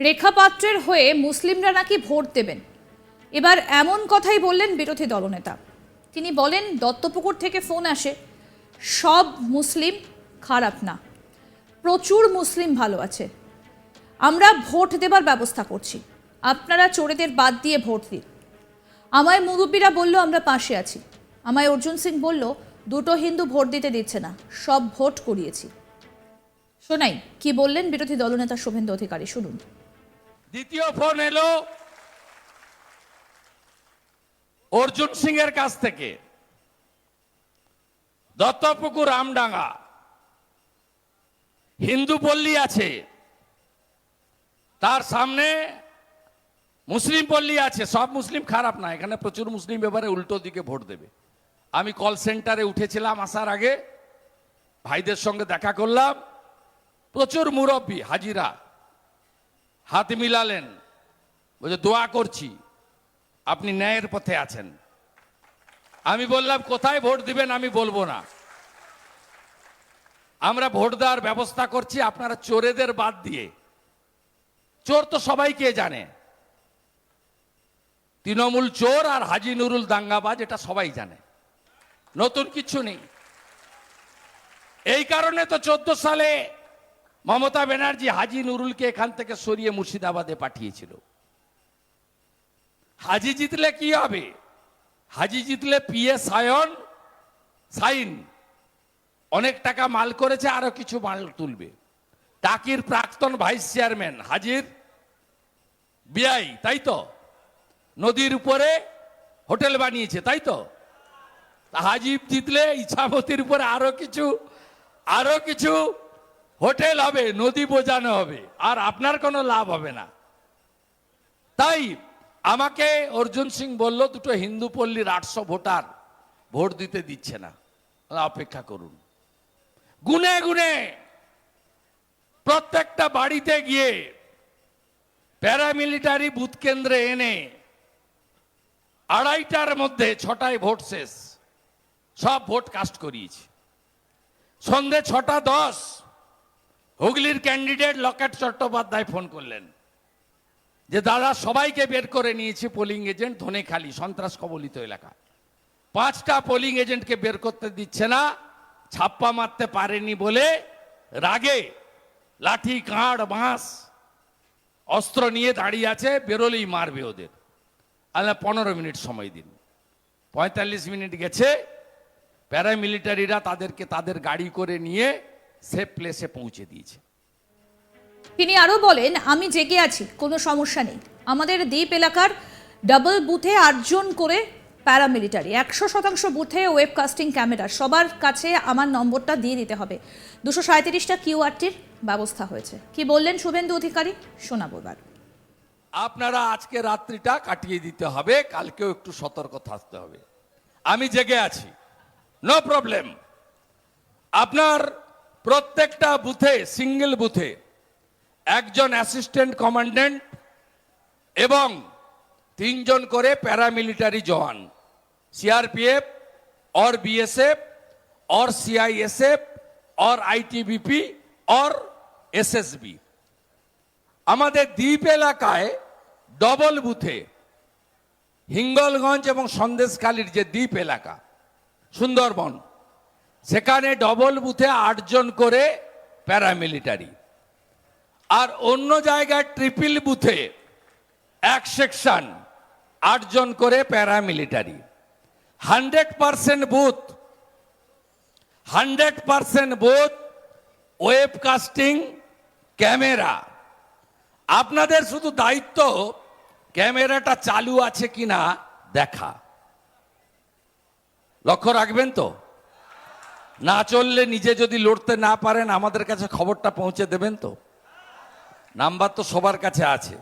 রেখা পাত্রের হয়ে মুসলিমরা নাকি ভোট দেবেন? এবার এমন কথাই বললেন বিরোধী দলনেতা। তিনি বলেন, দত্তপুকুর থেকে ফোন আসে, সব মুসলিম খারাপ না, প্রচুর মুসলিম ভালো আছে, আমরা ভোট দেবার ব্যবস্থা করছি, আপনারা চোরেদের বাদ দিয়ে ভোট দিন। আমায় মুরব্বীরা বলল, আমরা পাশে আছি। আমায় অর্জুন সিং বলল, দুটো হিন্দু ভোট দিতে দিচ্ছে না, সব ভোট করিয়েছি। শোনাই, কি বললেন বিরোধী দলনেতা শুভেন্দু অধিকারী, শুনুন। দ্বিতীয় ফোন এলো অর্জুন সিং এর কাছ থেকে। দত্তপুকুর রামডাঙ্গা হিন্দু পল্লী আছে। তার সামনে মুসলিম পল্লী আছে। সব মুসলিম খারাপ না, এখানে প্রচুর মুসলিম এবারে উল্টো দিকে ভোট দেবে। আমি কল সেন্টারে উঠেছিলাম আসার আগে, ভাইদের সঙ্গে দেখা করলাম। প্রচুর মুরব্বী, হাজিরা। হাত মিলালেন, বলছে, দোয়া করছি, আপনি ন্যায়ের পথে আছেন। আমি বললাম, কোথায় ভোট দিবেন আমি বলব না। আমরা ভোট দেওয়ার ব্যবস্থা করছি আপনারা চোরেদের বাদ দিয়ে। চোর তো সবাইকে জানে। তৃণমূল চোর আর হাজি নুরুল দাঙ্গাবাজ, এটা সবাই জানে। নতুন কিছু নেই। এই কারণে তো চোদ্দ সালে মমতা ব্যানার্জি হাজি নুরুলকে এখান থেকে সরিয়ে মুর্শিদাবাদে পাঠিয়েছিল। হাজি জিতলে কি হবে? হাজি জিতলে পিএ সায়ন, সাইন। অনেক টাকা মাল করেছে, আরও কিছু মাল তুলবে। টাকির প্রাক্তন ভাইস চেয়ারম্যান হাজির বিআই, তাই তো? নদীর উপরে হোটেল বানিয়েছে, তাই তো? হাজিব জিতলে ইচ্ছামতির উপরে আরও কিছু আরও কিছু হোটেল হবে, নদী বোঝানো হবে, আর আপনার কোনো লাভ হবে না। তাই আমাকে অর্জুন সিং বলল, দুটো হিন্দু পল্লীর আটশো ভোটার ভোট দিতে দিচ্ছে না। অপেক্ষা করুন। গুনে গুনে প্রত্যেকটা বাড়িতে গিয়ে প্যারামিলিটারি বুথ কেন্দ্রে এনে আড়াইটার মধ্যে ছটায় ভোট শেষ, সব ভোট কাস্ট করিয়েছি। সন্ধে ছটা দশ হুগলির ক্যান্ডিডেট লকেট চট্টোপাধ্যায় ফোন করলেন। যে, দাদা, সবাইকে বের করে নিয়েছি পোলিং এজেন্ট ধনেখালি, সন্ত্রাস কবলিত এলাকা। পাঁচটা পোলিং এজেন্টকে বের করতে দিচ্ছে না, ছাপ্পা মারতে পারেনি বলে রাগে লাঠি, কাঁড়, বাঁশ, অস্ত্র নিয়ে দাঁড়িয়ে আছে, বেরোলেই মারবে ওদের। আল্লাহ, পনেরো মিনিট সময় দিন। পঁয়তাল্লিশ মিনিট গেছে প্যারামিলিটারিরা তাদেরকে তাদের গাড়ি করে নিয়ে সেফ প্লেসে পৌঁছে দিয়েছে। তিনি আরও বলেন আমি জেগে আছি কোনো সমস্যা নেই। আমাদের দ্বীপ এলাকার ডাবল বুথে আটজন করে প্যারামিলিটারি একশো শতাংশ বুথে ওয়েবকাস্টিং ক্যামেরা সবার কাছে আমার নম্বরটা দিয়ে দিতে হবে। দুশো সাঁত্রিশটা কিউআরটির ব্যবস্থা হয়েছে। কি বললেন শুভেন্দু অধিকারী? শোনাবো এবার। আপনারা আজকে রাত্রিটা কাটিয়ে দিতে হবে কালকেও একটু সতর্ক থাকতে হবে। আমি জেগে আছি। নো প্রবলেম আপনার প্রত্যেকটা বুথে সিঙ্গেল বুথে, একজন অ্যাসিস্ট্যান্ট কমান্ড্যান্ট এবং তিনজন করে paramilitary jawan CRPF or BSF or CISF or ITBP or SSB আমাদের দ্বীপ এলাকায় ডবল বুথে, হিঙ্গলগঞ্জ এবং সন্দেশকালীর যে দ্বীপ এলাকা, সুন্দরবন সেখানে ডবল বুথে আটজন করে প্যারামিলিটারি আর অন্য জায়গায় ট্রিপল বুথে এক সেকশন আটজন করে paramilitary hundred percent booth hundred percent booth webcasting camera আপনাদের শুধু দায়িত্ব ক্যামেরাটা চালু আছে কিনা দেখা। লক্ষ্য রাখবেন তো? না চললে নিজে যদি লড়তে না পারেন, আমাদের কাছে খবরটা পৌঁছে দেবেন তো। নাম্বার তো সবার কাছে আছে।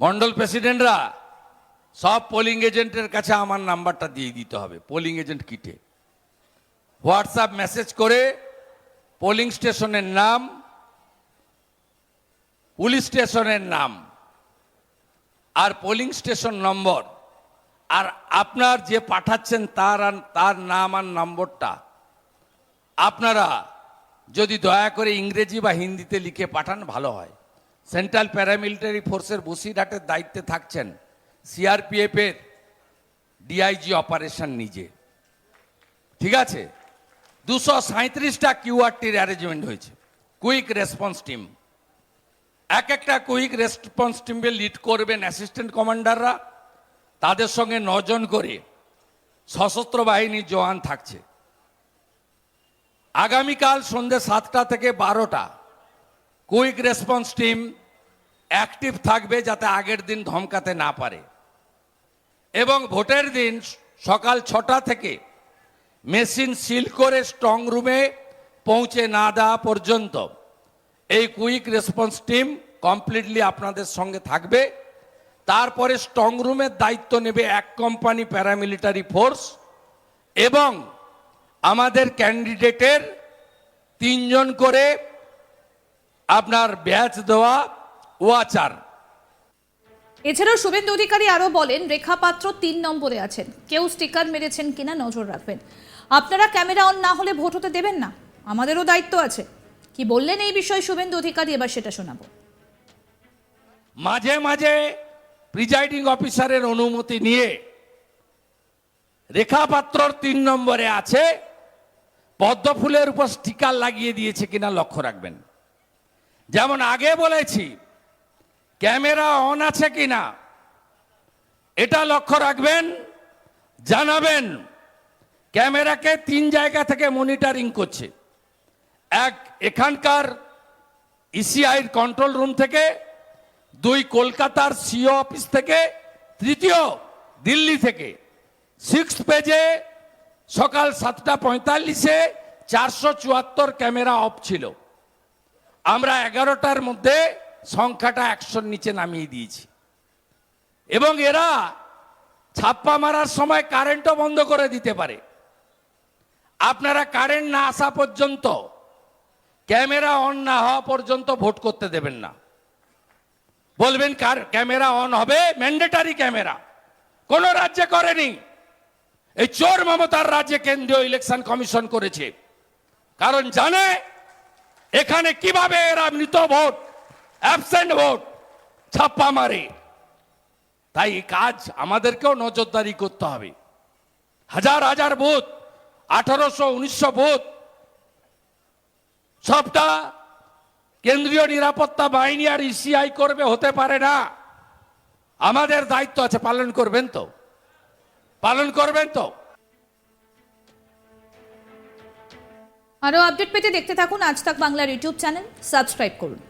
মন্ডল প্রেসিডেন্টরা, সব পোলিং এজেন্টের কাছে আমার নাম্বারটা দিয়ে দিতে হবে পোলিং এজেন্ট কিটে। হোয়াটসঅ্যাপ মেসেজ করে পোলিং স্টেশনের নাম, পুলিশ স্টেশনের নাম, আর পোলিং স্টেশন নম্বর আর আপনার যে পাঠাচ্ছেন তার আর- তার নাম আর নম্বরটা, আপনারা যদি দয়া করে ইংরেজি বা হিন্দিতে লিখে পাঠান, ভালো হয়। সেন্ট্রাল প্যারামিলিটারি ফোর্সের বসিরহাটের দায়িত্বে থাকছেন সিআরপিএফ এর ডিআইজি অপারেশন নিজে। ঠিক আছে? দুশো সাঁত্রিশটা কিউআরটির অ্যারেঞ্জমেন্ট হয়েছে। কুইক রেসপন্স টিম এক একটা কুইক রেসপন্স টিমে লিড করবেন অ্যাসিস্ট্যান্ট কমান্ডাররা তাদের সঙ্গে নজন করে সশস্ত্র বাহিনীর জওয়ান থাকছে। আগামীকাল সন্ধ্যে সাতটা থেকে বারোটা কুইক রেসপন্স টিম অ্যাক্টিভ থাকবে যাতে আগের দিন ধমকাতে না পারে। এবং ভোটের দিন সকাল ছটা থেকে মেশিন সিল করে স্ট্রং রুমে পৌঁছে না দেওয়া পর্যন্ত এই কুইক রেসপন্স টিম কমপ্লিটলি আপনাদের সঙ্গে থাকবে। তারপরে স্ট্রং রুমের দায়িত্ব নেবে এক কোম্পানি প্যারামিলিটারি ফোর্স এবং আমাদের ক্যান্ডিডেটের তিনজন করে আপনার ব্যাচ দেওয়া ওয়াচার এছাড়াও শুভেন্দু অধিকারী আরও বলেন রেখা পাত্র তিন নম্বরে আছেন। কেউ স্টিকার মেরেছেন কিনা নজর রাখবেন। আপনারা ক্যামেরা অন না হলে ভোট হতে দেবেন না। আমাদেরও দায়িত্ব আছে। কি বললেন এই বিষয়ে শুভেন্দু অধিকারী? এবার সেটা শোনাবো। মাঝে মাঝে প্রিজাইডিং অফিসারের অনুমতি নিয়ে রেখাপাত্রর তিন নম্বরে আছে পদ্ম ফুলের উপর স্টিকার লাগিয়ে দিয়েছে কিনা লক্ষ্য রাখবেন। যেমন আগে বলেছি, ক্যামেরা অন আছে কিনা, এটা লক্ষ্য রাখবেন, জানাবেন, ক্যামেরাকে তিন জায়গা থেকে মনিটরিং করছে। এক, এখানকার ইসিআইর কন্ট্রোল রুম থেকে দুই কলকাতার সিও অফিস থেকে, তৃতীয় দিল্লি থেকে। সিক্স পেজে সকাল সাতটা পঁয়তাল্লিশে চারশো চুয়াত্তর ক্যামেরা অফ ছিল। আমরা এগারোটার মধ্যে সংখ্যাটা একশোর নিচে নামিয়ে দিয়েছি। এবং এরা ছাপ্পা মারার সময় কারেন্টও বন্ধ করে দিতে পারে। আপনারা কারেন্ট না আসা পর্যন্ত, ক্যামেরা অন না হওয়া পর্যন্ত ভোট করতে দেবেন না। বলবেন কার ক্যামেরা অন হবে? Mandatory camera. কোন রাজ্যে করেনি। এই চোর মমতার রাজ্যে কেন্দ্রীয় ইলেকশন কমিশন করেছে। কারণ জানে এখানে কীভাবে এরা মৃত ভোট অ্যাবসেন্ট ভোট, ছাপ্পা মারে। তাই কাজ আমাদেরকেও নজরদারি করতে হবে। হাজার হাজার বুথ আঠারোশো, উনিশশো বুথ সবটা কেন্দ্রীয় নিরাপত্তা বাহিনী আর ইসিআই করবে হতে পারে না। আমাদের দায়িত্ব আছে পালন করবেন তো। পালন করবেন তো। আরও আপডেট পেতে দেখতে থাকুন আজ তাক বাংলার ইউটিউব চ্যানেল। সাবস্ক্রাইব করুন।